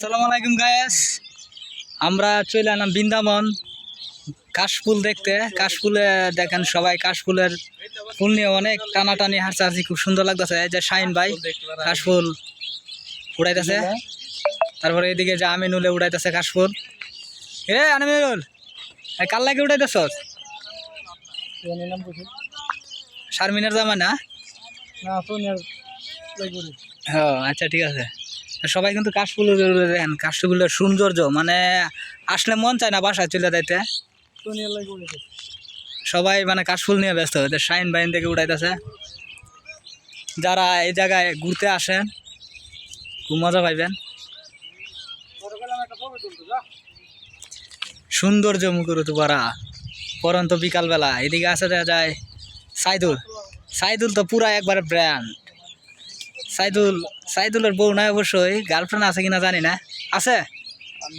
আসসালামু আলাইকুম গায়েস আমরা চলে এলাম বৃন্দাবন কাশফুল দেখতে। কাশফুলে দেখেন সবাই কাশফুলের ফুল নিয়ে অনেক টানাটানি হাঁটছে খুব সুন্দর লাগতেছে। এই যে শাইন ভাই কাশফুল উড়াইতেছে তারপরে এদিকে যে আমিনুলে উড়াইতেছে কাশফুল। এ আমিনুল কাল লাগে উড়াইতেছ শারমিনের জামা না? হ্যাঁ আচ্ছা ঠিক আছে। সবাই কিন্তু কাশফুল দেখেন কাশফুলের সৌন্দর্য মানে আসলে মন চায় না বাসায় চলে যাইতে। সবাই মানে কাশফুল নিয়ে ব্যস্ত হয়েছে শাইন বাইন থেকে উঠাইতেছে। যারা এই জায়গায় ঘুরতে আসেন, খুব মজা পাইবেন। সৌন্দর্য মুখরুতু পারা পরন্ত বিকালবেলা, এদিকে আসা যায় সাইদুল। সাইদুল তো পুরা একবার ব্র্যান্ড সাইদুল সাইদুলের বউ নাই অবশ্যই গার্লফ্রেন্ড আছে কিনা জানি না। আছে?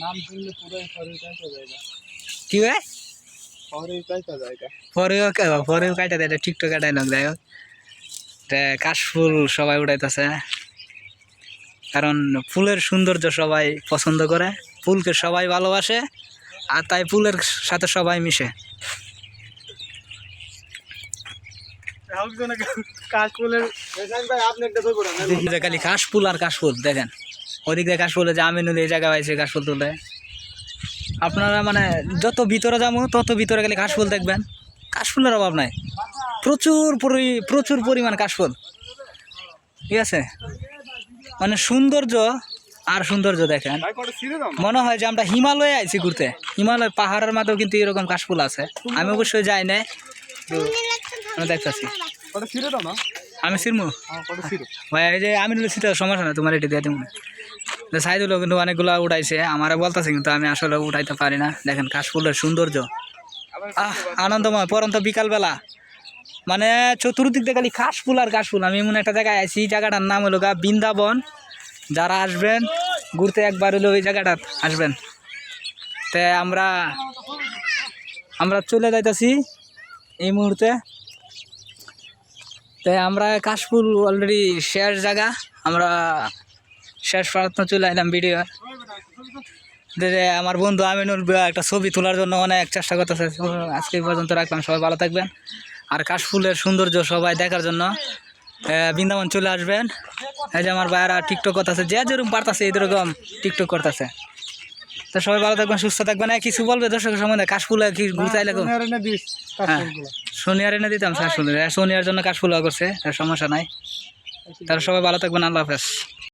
নাম শুনলে পুরো কি হয় পরেও কাটা দেয় টিকটক কাটাই লোক যাই হোক। কাশফুল সবাই উড়াইতেছে। কারণ ফুলের সৌন্দর্য সবাই পছন্দ করে ফুলকে সবাই ভালোবাসে আর তাই ফুলের সাথে সবাই মিশে কাশফুলের ভাই আপনি একটা তো করেন যে খালি কাশফুল আর কাশফুল দেখেন। ওদিক দিয়ে কাশফুলে যে আমিনুল এই জায়গায় পাইছে কাশফুল তুলে আপনারা মানে যত ভিতরে যাব তত ভিতরে গেলে কাশফুল দেখবেন। কাশফুলের অভাব নাই। প্রচুর পরি প্রচুর পরিমাণ কাশফুল। ঠিক আছে? মানে সৌন্দর্য আর সৌন্দর্য দেখেন। মনে হয় যে আমরা হিমালয়ে আইছি ঘুরতে। হিমালয় পাহাড়ের মাঝেও কিন্তু এরকম কাশফুল আছে। আমি অবশ্যই যাই না আমি দেখতেছি সিরমু। হ্যাঁ ভাই যে আমি সমস্যা না তোমার এটা দিয়ে দিব সাইদুলও কিন্তু অনেকগুলো উঠাইছে আমারে বলতেছে কিন্তু আমি আসলে উঠাইতে পারি না। দেখেন কাশফুলের সৌন্দর্য। আহ আনন্দময় পরন্ত বিকালবেলা। মানে চতুর্দিক দিয়ে খালি কাশফুল আর কাশফুল। আমি এমন একটা জায়গায় আছি জায়গাটার নাম হলো গা বৃন্দাবন। যারা আসবেন ঘুরতে একবার হলো ওই জায়গাটা আসবেন। তে আমরা আমরা চলে যাইতেছি এই মুহূর্তে। তাই আমরা কাশফুল অলরেডি শেষ জায়গা। আমরা শেষ প্রার্থনা চলে এলাম ভিডিও যে আমার বন্ধু আমিনুল একটা ছবি তোলার জন্য অনেক চেষ্টা করতেছে। আজকে পর্যন্ত রাখলাম সবাই ভালো থাকবেন। আর কাশফুলের সৌন্দর্য সবাই দেখার জন্য বৃন্দাবন চলে আসবেন। এই যে আমার ভাইয়ারা টিকটক করতেছে যে যেরকম পারতেছে এইরকম টিকটক করতেছে। তো সবাই ভালো থাকবেন সুস্থ থাকবেন। কিছু বলবে দর্শকের সম্বন্ধে? কাশফুল কি ঘুরতে আইলে হ্যাঁ সোনিয়ার এনে দিতাম স্যার সোনিয়ার সোনিয়ার জন্য কাশফুল করছে তার সমস্যা নাই। তারা সবাই ভালো থাকবেন, আল্লাহ হাফেজ।